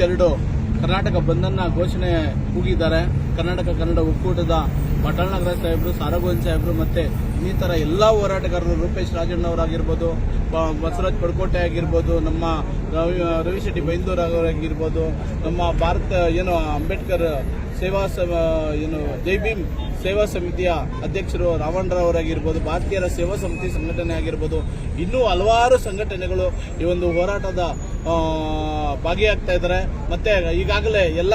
ಇಪ್ಪತ್ತೆರಡು ಕರ್ನಾಟಕ ಬಂದನ್ನ ಘೋಷಣೆ ಕೂಗಿದ್ದಾರೆ. ಕರ್ನಾಟಕ ಕನ್ನಡ ಒಕ್ಕೂಟದ ಪಟ್ಟಣ ಸಾಹೇಬರು ಸಾರಗೋವಿಂದ್ ಸಾಹೇಬರು ಮತ್ತೆ ಇನ್ನಿತರ ಎಲ್ಲಾ ಹೋರಾಟಗಾರರು ರೂಪೇಶ್ ರಾಜಣ್ಣವರಾಗಿರ್ಬೋದು ಬಸವರಾಜ್ ಪಡ್ಕೋಟೆ ಆಗಿರ್ಬೋದು, ನಮ್ಮ ರವಿ ಬೈಂದೂರ್ ಅವರಾಗಿರ್ಬೋದು ನಮ್ಮ ಭಾರತ, ಏನು, ಅಂಬೇಡ್ಕರ್ ಸೇವಾ ಏನು, ಜೈ ಭೀಮ್ ಸೇವಾ ಸಮಿತಿಯ ಅಧ್ಯಕ್ಷರು ರಾವಣರಾವರಾಗಿರ್ಬೋದು, ಭಾರತೀಯರ ಸೇವಾ ಸಮಿತಿ ಸಂಘಟನೆ ಆಗಿರ್ಬೋದು, ಇನ್ನೂ ಹಲವಾರು ಸಂಘಟನೆಗಳು ಈ ಒಂದು ಹೋರಾಟದ ಭಾಗಿಯಾಗ್ತಾ ಇದ್ದಾರೆ ಮತ್ತೆ ಈಗಾಗಲೇ ಎಲ್ಲ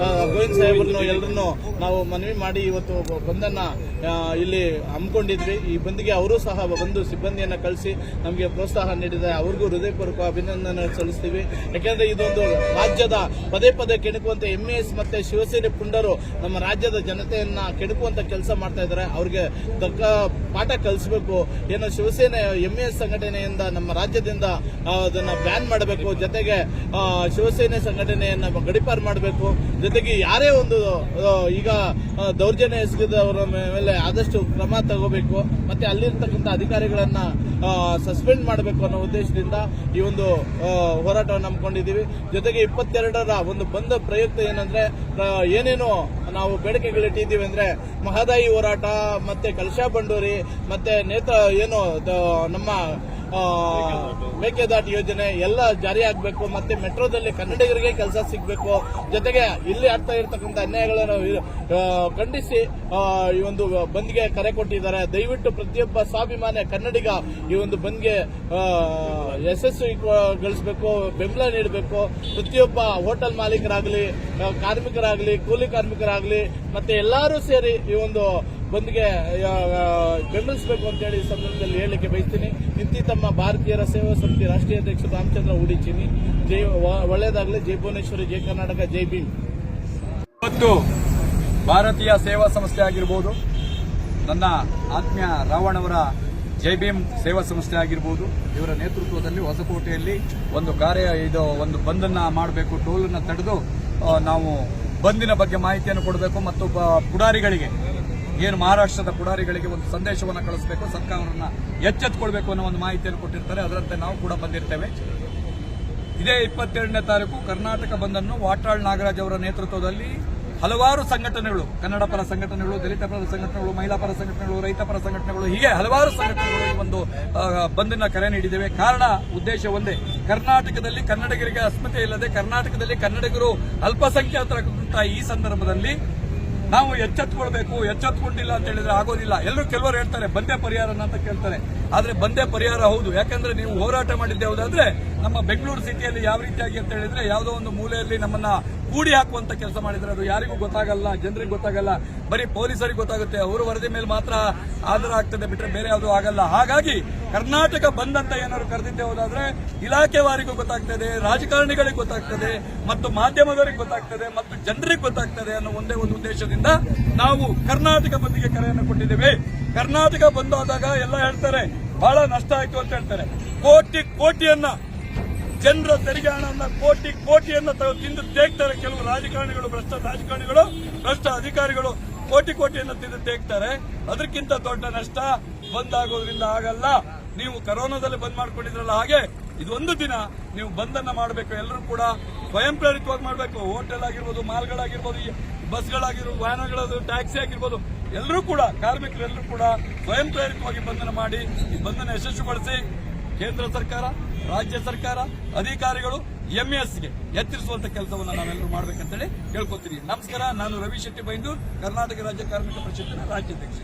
ಗೋವಿಂದ್ ಸಾಹೇಬ್ರನ್ನು ಎಲ್ಲರನ್ನು ನಾವು ಮನವಿ ಮಾಡಿ ಇವತ್ತು ಬಂದನ್ನ ಇಲ್ಲಿ ಹಮ್ಮಿಕೊಂಡಿದ್ವಿ. ಈ ಬಂದಿಗೆ ಅವರು ಸಹ ಬಂದು ಸಿಬ್ಬಂದಿಯನ್ನು ಕಳಿಸಿ ನಮಗೆ ಪ್ರೋತ್ಸಾಹ ನೀಡಿದ್ದಾರೆ ಅವ್ರಿಗೂ ಹೃದಯಪೂರ್ವಕ ಅಭಿನಂದನೆ ಸಲ್ಲಿಸ್ತೀವಿ. ಯಾಕೆಂದ್ರೆ ಇದೊಂದು ರಾಜ್ಯದ ಪದೇ ಪದೇ ಕೆಣಕುವಂಥ ಎಂ ಎಸ್ ಮತ್ತೆ ಶಿವಸೇನೆ ಪುಂಡರು ನಮ್ಮ ರಾಜ್ಯದ ಜನತೆಯನ್ನ ಕೆಣಕುವಂತ ಕೆಲಸ ಮಾಡ್ತಾ ಇದ್ದಾರೆ. ಅವ್ರಿಗೆ ತಕ್ಕ ಪಾಠ ಕಲಿಸಬೇಕು. ಏನೋ ಶಿವಸೇನೆ ಎಂಎಸ್ ಸಂಘಟನೆಯಿಂದ ನಮ್ಮ ರಾಜ್ಯದಿಂದ ಅದನ್ನ ಬ್ಯಾನ್ ಮಾಡಬೇಕು. ಜೊತೆಗೆ ಶಿವಸೇನೆ ಸಂಘಟನೆಯನ್ನು ಗಡಿಪಾರು ಮಾಡಬೇಕು. ಜೊತೆಗೆ ಯಾರೇ ಒಂದು ಈಗ ದೌರ್ಜನ್ಯ ಎಸಗಿದವರ ಮೇಲೆ ಆದಷ್ಟು ಕ್ರಮ ತಗೋಬೇಕು, ಮತ್ತೆ ಅಲ್ಲಿರ್ತಕ್ಕಂಥ ಅಧಿಕಾರಿಗಳನ್ನ ಸಸ್ಪೆಂಡ್ ಮಾಡಬೇಕು ಅನ್ನೋ ಉದ್ದೇಶದಿಂದ ಈ ಒಂದು ಹೋರಾಟವನ್ನು ಹಮ್ಮಿಕೊಂಡಿದ್ದೀವಿ. ಜೊತೆಗೆ ಇಪ್ಪತ್ತೆರಡರ ಒಂದು ಬಂದ ಪ್ರಯುಕ್ತ ಏನಂದ್ರೆ ಏನೇನು ನಾವು ಬೇಡಿಕೆಗಳಿಟ್ಟಿದ್ದೀವಿ ಅಂದ್ರೆ, ಮಹದಾಯಿ ಹೋರಾಟ, ಮತ್ತೆ ಕಲಶಾ ಬಂಡೂರಿ, ಮತ್ತೆ ನೇತ್ರ, ಏನು ನಮ್ಮ ಮೇಕೆದಾಟು ಯೋಜನೆ ಎಲ್ಲ ಜಾರಿ ಆಗಬೇಕು, ಮತ್ತೆ ಮೆಟ್ರೋದಲ್ಲಿ ಕನ್ನಡಿಗರಿಗೆ ಕೆಲಸ ಸಿಗಬೇಕು. ಜೊತೆಗೆ ಇಲ್ಲಿ ಆಗ್ತಾ ಇರತಕ್ಕಂಥ ಅನ್ಯಾಯಗಳನ್ನು ಖಂಡಿಸಿ ಈ ಒಂದು ಬಂದ್ಗೆ ಕರೆ ಕೊಟ್ಟಿದ್ದಾರೆ. ದಯವಿಟ್ಟು ಪ್ರತಿಯೊಬ್ಬ ಸ್ವಾಭಿಮಾನಿ ಕನ್ನಡಿಗ ಈ ಒಂದು ಬಂದ್ಗೆ ಯಶಸ್ಸು ಯಶಸ್ವಿಗೊಳಿಸಬೇಕು ಬೆಂಬಲ ನೀಡಬೇಕು. ಪ್ರತಿಯೊಬ್ಬ ಹೋಟೆಲ್ ಮಾಲೀಕರಾಗಲಿ ಕಾರ್ಮಿಕರಾಗಲಿ, ಕೂಲಿ ಕಾರ್ಮಿಕರಾಗಲಿ, ಮತ್ತೆ ಎಲ್ಲರೂ ಸೇರಿ ಈ ಒಂದು ಬಂದ್ಗೆ ಬೆಂಬಲಿಸಬೇಕು ಅಂತೇಳಿ ಈ ಸಂದರ್ಭದಲ್ಲಿ ಹೇಳಲಿಕ್ಕೆ ಬಯಸ್ತೀನಿ. ಇಂತಿ ತಮ್ಮ ಭಾರತೀಯರ ಸೇವಾ ಸಮಿತಿ ರಾಷ್ಟ್ರೀಯ ಅಧ್ಯಕ್ಷ ರಾಮಚಂದ್ರ ಉಡಿಚಿನಿ. ಜೈ ಒಳ್ಳೆಯದಾಗಲಿ ಜೈ ಭುವನೇಶ್ವರಿ, ಜೈ ಕರ್ನಾಟಕ, ಜೈ ಭೀಮ್. ಇವತ್ತು ಭಾರತೀಯ ಸೇವಾ ಸಂಸ್ಥೆ ಆಗಿರ್ಬೋದು, ನನ್ನ ಆತ್ಮೀಯ ರಾವಣ್ ಅವರ ಜೈ ಭೀಮ್ ಸೇವಾ ಸಂಸ್ಥೆ ಆಗಿರ್ಬೋದು, ಇವರ ನೇತೃತ್ವದಲ್ಲಿ ಹೊಸಕೋಟೆಯಲ್ಲಿ ಒಂದು ಕಾರ್ಯ, ಇದು ಒಂದು ಬಂದನ್ನ ಮಾಡಬೇಕು, ಟೋಲನ್ನು ತಡೆದು ನಾವು ಬಂದಿನ ಬಗ್ಗೆ ಮಾಹಿತಿಯನ್ನು ಕೊಡಬೇಕು ಮತ್ತು ಪುಡಾರಿಗಳಿಗೆ ಏನು ಮಹಾರಾಷ್ಟ್ರದ ಪುಡಾರಿಗಳಿಗೆ ಒಂದು ಸಂದೇಶವನ್ನು ಕಳಿಸಬೇಕು, ಸರ್ಕಾರವನ್ನು ಎಚ್ಚೆತ್ತುಕೊಳ್ಬೇಕು ಅನ್ನೋ ಒಂದು ಮಾಹಿತಿಯನ್ನು ಕೊಟ್ಟಿರ್ತಾರೆ, ಅದರಂತೆ ನಾವು ಕೂಡ ಬಂದಿರ್ತೇವೆ. ಇದೇ ಇಪ್ಪತ್ತೆರಡನೇ ತಾರೀಕು ಕರ್ನಾಟಕ ಬಂದನ್ನು ವಾಟಾಳ್ ನಾಗರಾಜ್ ಅವರ ನೇತೃತ್ವದಲ್ಲಿ ಹಲವಾರು ಸಂಘಟನೆಗಳು, ಕನ್ನಡ ಪರ ಸಂಘಟನೆಗಳು, ದಲಿತ ಪರ ಸಂಘಟನೆಗಳು, ಮಹಿಳಾ ಪರ ಸಂಘಟನೆಗಳು, ರೈತ ಪರ ಸಂಘಟನೆಗಳು, ಹೀಗೆ ಹಲವಾರು ಸಂಘಟನೆಗಳು ಈ ಒಂದು ಬಂದನ್ನ ಕರೆ ನೀಡಿದ್ದೇವೆ. ಕಾರಣ, ಉದ್ದೇಶ ಒಂದೇ, ಕರ್ನಾಟಕದಲ್ಲಿ ಕನ್ನಡಿಗರಿಗೆ ಅಸ್ಮಿತೆ ಇಲ್ಲದೆ ಕರ್ನಾಟಕದಲ್ಲಿ ಕನ್ನಡಿಗರು ಅಲ್ಪಸಂಖ್ಯಾತರಾಗಿರುವಂತಹ ಈ ಸಂದರ್ಭದಲ್ಲಿ ನಾವು ಎಚ್ಚೆತ್ಕೊಳ್ಬೇಕು, ಎಚ್ಚೆತ್ಕೊಂಡಿಲ್ಲ ಅಂತ ಹೇಳಿದ್ರೆ ಆಗೋದಿಲ್ಲ. ಎಲ್ಲರೂ ಕೆಲವರು ಹೇಳ್ತಾರೆ, ಬಂದೇ ಪರಿಹಾರ ಅಂತ ಕೇಳ್ತಾರೆ. ಆದ್ರೆ ಬಂದೇ ಪರಿಹಾರ ಹೌದು. ಯಾಕಂದ್ರೆ ನೀವು ಹೋರಾಟ ಮಾಡಿದ್ದೆ ಹೌದಾದ್ರೆ ನಮ್ಮ ಬೆಂಗಳೂರು ಸಿಟಿಯಲ್ಲಿ ಯಾವ ರೀತಿಯಾಗಿ ಅಂತ ಹೇಳಿದ್ರೆ ಯಾವುದೋ ಒಂದು ಮೂಲೆಯಲ್ಲಿ ನಮ್ಮನ್ನ ಕೂಡಿ ಹಾಕುವಂತ ಕೆಲಸ ಮಾಡಿದ್ರೆ ಅದು ಯಾರಿಗೂ ಗೊತ್ತಾಗಲ್ಲ, ಜನರಿಗೆ ಗೊತ್ತಾಗಲ್ಲ, ಬರೀ ಪೊಲೀಸರಿಗೆ ಗೊತ್ತಾಗುತ್ತೆ. ಅವರ ವರದಿ ಮೇಲೆ ಮಾತ್ರ ಆಧಾರ ಆಗ್ತದೆ ಬಿಟ್ಟರೆ ಬೇರೆ ಯಾವುದು ಆಗಲ್ಲ. ಹಾಗಾಗಿ ಕರ್ನಾಟಕ ಬಂದ್ ಅಂತ ಏನಾದ್ರು ಕರೆದಿದ್ದೆ ಹೋದಾದ್ರೆ ಇಲಾಖೆವಾರಿಗೂ ಗೊತ್ತಾಗ್ತದೆ, ರಾಜಕಾರಣಿಗಳಿಗೆ ಗೊತ್ತಾಗ್ತದೆ, ಮತ್ತು ಮಾಧ್ಯಮದವರಿಗೆ ಗೊತ್ತಾಗ್ತದೆ, ಮತ್ತು ಜನರಿಗೆ ಗೊತ್ತಾಗ್ತದೆ ಅನ್ನೋ ಒಂದೇ ಒಂದು ಉದ್ದೇಶದಿಂದ ನಾವು ಕರ್ನಾಟಕ ಬಂದಿಗೆ ಕರೆಯನ್ನು ಕೊಟ್ಟಿದ್ದೇವೆ. ಕರ್ನಾಟಕ ಬಂದ್ ಆದಾಗ ಎಲ್ಲ ಹೇಳ್ತಾರೆ, ಬಹಳ ನಷ್ಟ ಆಯ್ತು ಅಂತ ಹೇಳ್ತಾರೆ. ಕೋಟಿ, ಕೋಟಿಯನ್ನ ಜನರ ತೆರಿಗೆ ಹಣವನ್ನ ಕೋಟಿ ಕೋಟಿಯನ್ನ ತಿಂದು ತೇಗ್ತಾರೆ. ಕೆಲವು ರಾಜಕಾರಣಿಗಳು, ಭ್ರಷ್ಟ ರಾಜಕಾರಣಿಗಳು, ಭ್ರಷ್ಟ ಅಧಿಕಾರಿಗಳು ಕೋಟಿ ಕೋಟಿಯನ್ನು ತಿಂದು ತೇಗ್ತಾರೆ. ಅದಕ್ಕಿಂತ ದೊಡ್ಡ ನಷ್ಟ ಬಂದಾಗೋದ್ರಿಂದ ಆಗಲ್ಲ. ನೀವು ಕರೋನಾದಲ್ಲಿ ಬಂದ್ ಮಾಡ್ಕೊಂಡಿದ್ರಲ್ಲ ಹಾಗೆ, ಇದೊಂದು ದಿನ ನೀವು ಬಂದನ್ನ ಮಾಡಬೇಕು. ಎಲ್ಲರೂ ಕೂಡ ಸ್ವಯಂ ಪ್ರೇರಿತವಾಗಿ ಮಾಡಬೇಕು. ಹೋಟೆಲ್ ಆಗಿರ್ಬೋದು ಮಾಲ್ಗಳಾಗಿರ್ಬೋದು ಬಸ್ಗಳಾಗಿರ್ಬೋದು ವಾಹನಗಳದು ಟ್ಯಾಕ್ಸಿ ಆಗಿರ್ಬೋದು, ಎಲ್ಲರೂ ಕೂಡ, ಕಾರ್ಮಿಕರೆಲ್ಲರೂ ಕೂಡ ಸ್ವಯಂ ಪ್ರೇರಿತವಾಗಿ ಬಂಧನ ಮಾಡಿ, ಈ ಬಂಧನ ಯಶಸ್ವಿಗೊಳಿಸಿ ಕೇಂದ್ರ ಸರ್ಕಾರ, ರಾಜ್ಯ ಸರ್ಕಾರ, ಅಧಿಕಾರಿಗಳು ಎಂಎಸ್ಗೆ ಎತ್ತರಿಸುವಂತ ಕೆಲಸವನ್ನು ನಾವೆಲ್ಲರೂ ಮಾಡ್ಬೇಕಂತೇಳಿ ಕೇಳ್ಕೊತೀನಿ ನಮಸ್ಕಾರ, ನಾನು ರವಿ ಶೆಟ್ಟಿ ಬೈಂದೂರ್, ಕರ್ನಾಟಕ ರಾಜ್ಯ ಕಾರ್ಮಿಕ ಪರಿಷತ್ತಿನ ರಾಜ್ಯಾಧ್ಯಕ್ಷ.